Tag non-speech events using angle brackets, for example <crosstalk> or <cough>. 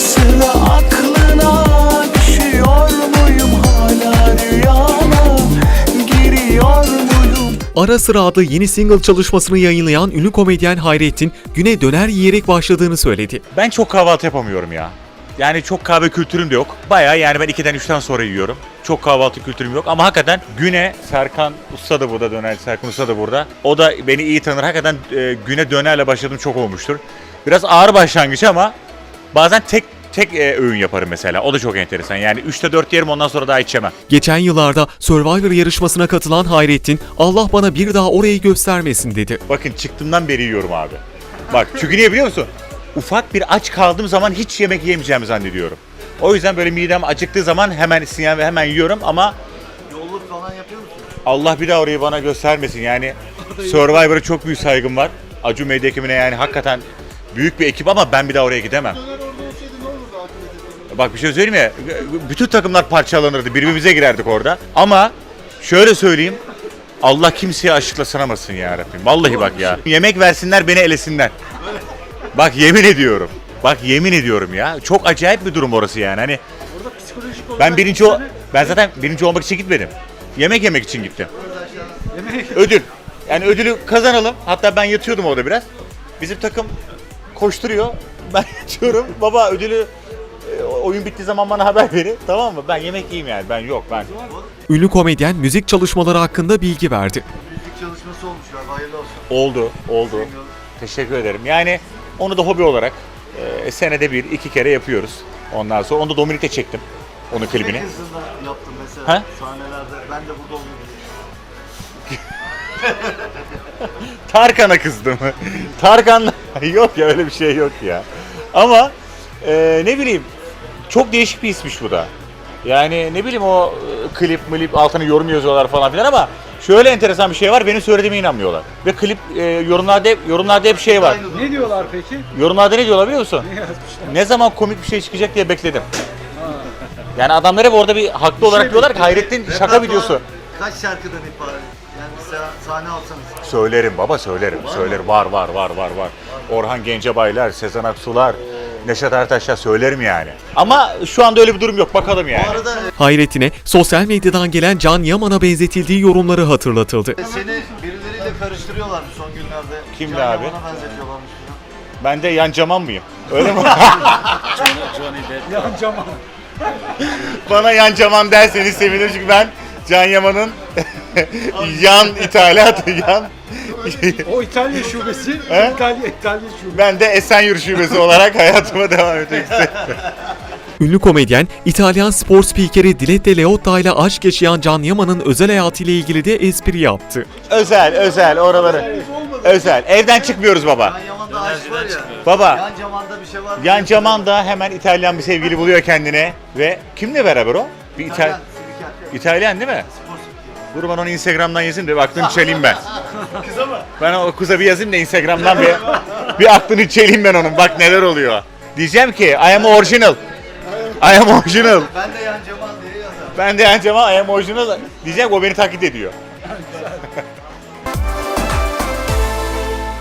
sıra aklına düşüyor muyum hala rüyana giriyor muyum Ara sıra adlı yeni single çalışmasını yayınlayan ünlü komedyen Hayrettin, güne döner yiyerek başladığını söyledi. Ben çok kahvaltı yapamıyorum ya. Yani çok kahve kültürüm de yok. Bayağı yani ben 2'den 3'ten sonra yiyorum. Çok kahvaltı kültürüm yok ama hakikaten güne Serkan Usta da burada döner, Serkan Usta da burada. O da beni iyi tanır. Hakikaten e, güne dönerle başladığım çok olmuştur. Biraz ağır başlangıç ama bazen tek tek e, öğün yaparım mesela. O da çok enteresan. Yani 3'te 4 yerim ondan sonra daha içemem. Geçen yıllarda Survivor yarışmasına katılan Hayrettin, Allah bana bir daha orayı göstermesin dedi. Bakın çıktığımdan beri yiyorum abi. Bak çünkü niye biliyor musun? Ufak bir aç kaldığım zaman hiç yemek yemeyeceğimi zannediyorum. O yüzden böyle midem acıktığı zaman hemen sinyal ve hemen yiyorum ama Yolluk falan yapıyor musun? Allah bir daha orayı bana göstermesin. Yani <laughs> Survivor'a çok büyük saygım var. Acun Medya ekibine yani hakikaten büyük bir ekip ama ben bir daha oraya gidemem. Bak bir şey söyleyeyim mi? Bütün takımlar parçalanırdı. Birbirimize girerdik orada. Ama şöyle söyleyeyim. Allah kimseye aşıkla sınamasın ya Rabbim. Vallahi bak ya. Yemek versinler beni elesinler. Bak yemin ediyorum. Bak yemin ediyorum ya. Çok acayip bir durum orası yani. Hani Orada psikolojik olarak ben birinci o ben zaten birinci olmak için gitmedim. Yemek yemek için gittim. Ödül. Yani ödülü kazanalım. Hatta ben yatıyordum orada biraz. Bizim takım koşturuyor. Ben <laughs> yatıyorum. Baba ödülü oyun bittiği zaman bana haber verin. Tamam mı? Ben yemek yiyeyim yani. Ben yok ben. Ünlü komedyen müzik çalışmaları hakkında bilgi verdi. müzik çalışması olmuş galiba hayırlı olsun. Oldu, oldu. Teşekkür ederim. Yani onu da hobi olarak e, senede bir, iki kere yapıyoruz. Ondan sonra onu da Dominik'te çektim. Onun klibini. Ne yaptın mesela Ha? sahnelerde ben de burada olayım. <laughs> Tarkan'a kızdım. Tarkan'la <laughs> yok ya öyle bir şey yok ya. Ama e, ne bileyim çok değişik bir ismiş bu da. Yani ne bileyim o e, klip milip altına yorum yazıyorlar falan filan ama şöyle enteresan bir şey var benim söylediğime inanmıyorlar. Ve klip e, yorumlarda hep, yorumlarda hep şey var. Ne diyorlar peki? Yorumlarda ne diyorlar biliyor musun? Ne yazmışlar? Ne zaman komik bir şey çıkacak diye bekledim. Yani adamlar hep orada bir haklı olarak diyorlar ki Hayrettin şaka Repertuar videosu. Kaç şarkıdan ibaret? Yani mesela sahne alsanız. Söylerim baba söylerim. Söylerim var var var var var. Orhan Gencebaylar, Sezen Aksular, Neşet Ertaşlar söylerim yani. Ama şu anda öyle bir durum yok bakalım yani. Bu arada Hayrettin'e sosyal medyadan gelen Can Yaman'a benzetildiği yorumları hatırlatıldı. e, seni birileriyle karıştırıyorlar son günlerde. Kimle Can abi? Yaman'a benzetiyorlarmış. Ben de yan caman mıyım? Öyle mi? Yan cama. <laughs> Bana yan caman derseniz sevinirim çünkü ben Can Yaman'ın <laughs> yan ithalatı yan O İtalya şubesi. He? İtalya İtalya şubesi. ben de Esenyurt şubesi olarak hayatıma devam etmek istedim. <laughs> Ünlü komedyen, İtalyan spor spikeri Dilette Leotta ile aşk yaşayan Can Yaman'ın özel hayatıyla ilgili de espri yaptı. özel özel oraları. Özel. Evden çıkmıyoruz baba. Can Yaman'da aşk var ya. Baba Yan Caman'da bir şey var. mı? Yan Caman da hemen İtalyan bir sevgili buluyor kendine ve kimle beraber o? Bir İtal İtalyan, spiker. İtalyan değil mi? Dur ben onu Instagram'dan yazayım da bir aklını çeleyim ben. Kıza mı? Ben o kıza bir yazayım da Instagram'dan bir bir aklını çeleyim ben onun. Bak neler oluyor. Diyeceğim ki I am original. I am original. Ben de Yan Caman diye yazarım. Ben de Yan Caman I am original. Diyeceğim ki o beni taklit ediyor.